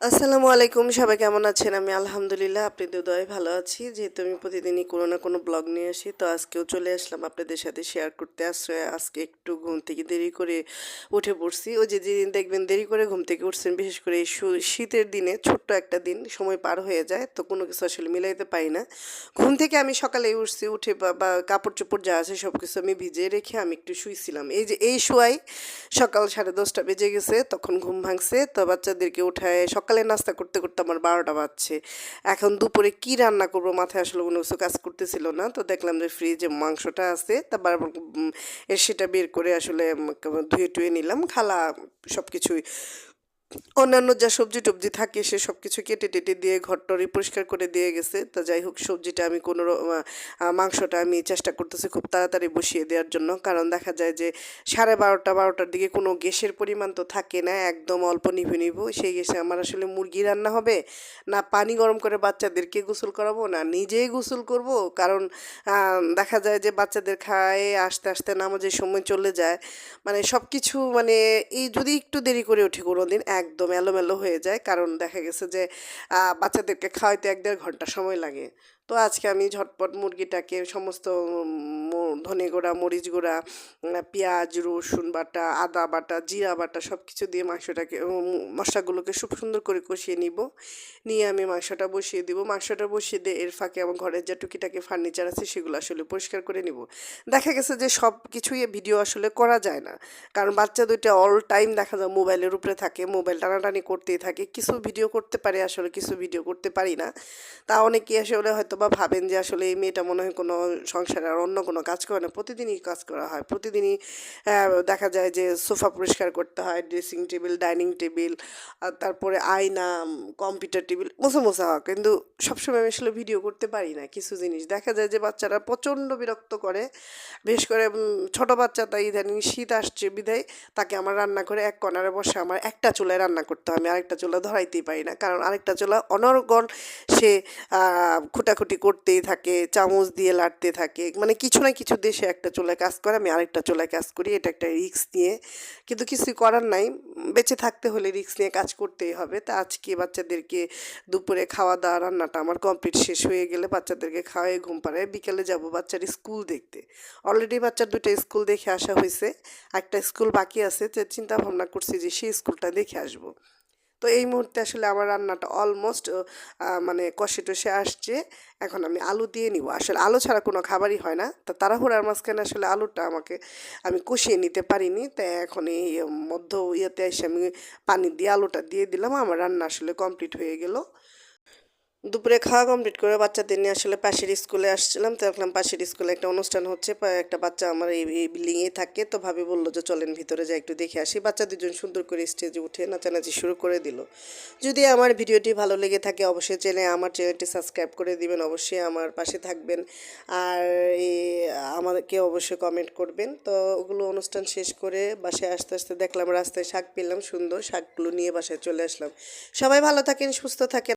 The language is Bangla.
আসসালামু আলাইকুম, সবাই কেমন আছেন? আমি আলহামদুলিল্লাহ আপনাদের দয়ে ভালো আছি। যেহেতু আমি প্রতিদিনই কোনো না কোনো ব্লগ নিয়ে আসি, তো আজকেও চলে আসলাম আপনাদের সাথে শেয়ার করতে। আশ্রয় আজকে একটু ঘুম থেকে দেরি করে উঠে পড়ছি। ওই যে যেদিন দেখবেন দেরি করে ঘুম থেকে উঠছেন, বিশেষ করে এই শীতের দিনে ছোট্ট একটা দিন সময় পার হয়ে যায়, তো কোনো কিছু আসলে মিলাইতে পারি না। ঘুম থেকে আমি সকালে উঠছি, উঠে বা কাপড় চোপড় যা আছে সব কিছু আমি ভিজিয়ে রেখে আমি একটু শুইছিলাম। এই যে এই শোয়াই সকাল সাড়ে দশটা বেজে গেছে, তখন ঘুম ভাঙছে, তো বাচ্চাদেরকে উঠায় সকালে নাস্তা করতে করতে আমার বারোটা বাজছে। এখন দুপুরে কি রান্না করব? মাথায় আসলে কোনো কিছু কাজ করতেছিল না। তো দেখলাম যে ফ্রিজে মাংসটা আছে। তারপর সেটা বের করে আসলে ধুয়ে টুয়ে নিলাম। খালা সব কিছুই অন্যান্য যা সবজি টবজি থাকে, সে সব কিছু কেটে টেটে দিয়ে ঘরটরি পরিষ্কার করে দিয়ে গেছে। তা যাই হোক, সবজিটা আমি কোনো মাংসটা আমি চেষ্টা করতেছি খুব তাড়াতাড়ি বসিয়ে দেওয়ার জন্য। কারণ দেখা যায় যে সাড়ে বারোটা, বারোটার দিকে কোনো গ্যাসের পরিমাণ তো থাকে না, একদম অল্প নিভু নিভু। সেই গ্যাসে আমার আসলে মুরগি রান্না হবে, না পানি গরম করে বাচ্চাদেরকে গোসল করাবো, না নিজেই গোসল করব। কারণ দেখা যায় যে বাচ্চাদের খায়, আসতে আসতে নামাজের সময় চলে যায়। মানে সব কিছু মানে এই যদি একটু দেরি করে উঠি কোনো দিন একদম এলোমেলো হয়ে যায়। কারণ দেখা গেছে যে বাচ্চাদেরকে খাওয়াইতে এক দেড় ঘণ্টা সময় লাগে। তো আজকে আমি ঝটপট মুরগিটাকে সমস্ত ধনে গুঁড়া, মরিচ গুঁড়া পেঁয়াজ, রসুন বাটা, আদা বাটা, জিরা বাটা সব কিছু দিয়ে মাংসটাকে মশলাগুলোকে খুব সুন্দর করে কষিয়ে নিব। নিয়ে আমি মাংসটা বসিয়ে দিব। মাংসটা বসিয়ে দিয়ে এর ফাঁকে আমার ঘরের যে টুকিটাকি ফার্নিচার আছে সেগুলো আসলে পরিষ্কার করে নিব। দেখা গেছে যে সব কিছুই ভিডিও আসলে করা যায় না। কারণ বাচ্চা দুইটা অল টাইম দেখা যায় মোবাইলের উপরে থাকে, মোবাইল টানাটানি করতেই থাকে। কিছু ভিডিও করতে পারে আসলে, কিছু ভিডিও করতে পারি না। তা অনেকে আসলে হয়তো বা ভাবেন যে আসলে এই মেয়েটা মনে হয় কোনো সংসারে আর অন্য কোনো কাজ করে না। প্রতিদিনই কাজ করা হয়। প্রতিদিনই দেখা যায় যে সোফা পরিষ্কার করতে হয় ড্রেসিং টেবিল ডাইনিং টেবিল তারপরে আয়না কম্পিউটার টেবিল মোছা মোছা হয়। কিন্তু সবসময় আমি আসলে ভিডিও করতে পারি না কিছু জিনিস। দেখা যায় যে বাচ্চারা প্রচণ্ড বিরক্ত করে। বিশেষ করে ছোট বাচ্চা তাই ইদানিং শীত আসছে বিধায় তাকে আমার রান্না করে এক কর্নারে বসে আমার একটা চুলায় রান্না করতে হয়। আমি আরেকটা চুলা ধরাইতেই পারি না। কারণ আরেকটা চুলা অনর্গল সে আহ, খুঁটাখুটি করতেই থাকে, চামচ দিয়ে লাড়তে থাকে। মানে কিছু না কিছু দেশে একটা চুলায় কাজ করে, আমি আরেকটা চুলায় কাজ করি, এটা একটা রিক্স নিয়ে। কিন্তু কিছুই করার নাই, বেঁচে থাকতে হলে রিক্স নিয়ে কাজ করতেই হবে। তা আজকে বাচ্চাদেরকে দুপুরে খাওয়া দাওয়া, রান্নাটা আমার কমপ্লিট শেষ হয়ে গেলে বাচ্চাদেরকে খাওয়াই, ঘুম পাড়ায় বিকেলে যাব বাচ্চার স্কুল দেখতে। অলরেডি বাচ্চার দুটো স্কুল দেখে আসা হয়েছে, একটা স্কুল বাকি আছে চিন্তা ভাবনা করছি যে সেই স্কুলটা দেখে আসব। তো এই মুহূর্তে আসলে আমার রান্নাটা অলমোস্ট মানে কষে টসে আসছে। এখন আমি আলু দিয়ে নিব। আসলে আলু ছাড়া কোনো খাবারই হয় না। তো তাড়াহুড়ার মাঝখানে আসলে আলুটা আমাকে, আমি কষিয়ে নিতে পারিনি। তাই এখন এই মধ্য ইয়েতে এসে আমি পানি দিয়ে আলুটা দিয়ে দিলাম। আমার রান্না আসলে কমপ্লিট হয়ে গেল। দুপুরে খাওয়া কমপ্লিট করে বাচ্চাদের নিয়ে আসলে পাশের স্কুলে আসছিলাম। তো দেখলাম পাশের স্কুলে একটা অনুষ্ঠান হচ্ছে একটা বাচ্চা আমার এই বিল্ডিংয়ে থাকে। তো ভাবি বলল যে চলেন ভিতরে যাই, একটু দেখে আসি। বাচ্চা দুজন সুন্দর করে স্টেজে উঠে নাচানাচি শুরু করে দিল। যদি আমার ভিডিওটি ভালো লেগে থাকে অবশ্যই চ্যানেলে আমার চ্যানেলটি সাবস্ক্রাইব করে দিবেন। অবশ্যই আমার পাশে থাকবেন। আর আমাদেরকে অবশ্যই কমেন্ট করবেন। তো ওগুলো অনুষ্ঠান শেষ করে বাসায় আস্তে আস্তে দেখলাম রাস্তায় শাক পেলাম, সুন্দর শাকগুলো নিয়ে বাসায় চলে আসলাম। সবাই ভালো থাকেন, সুস্থ থাকেন।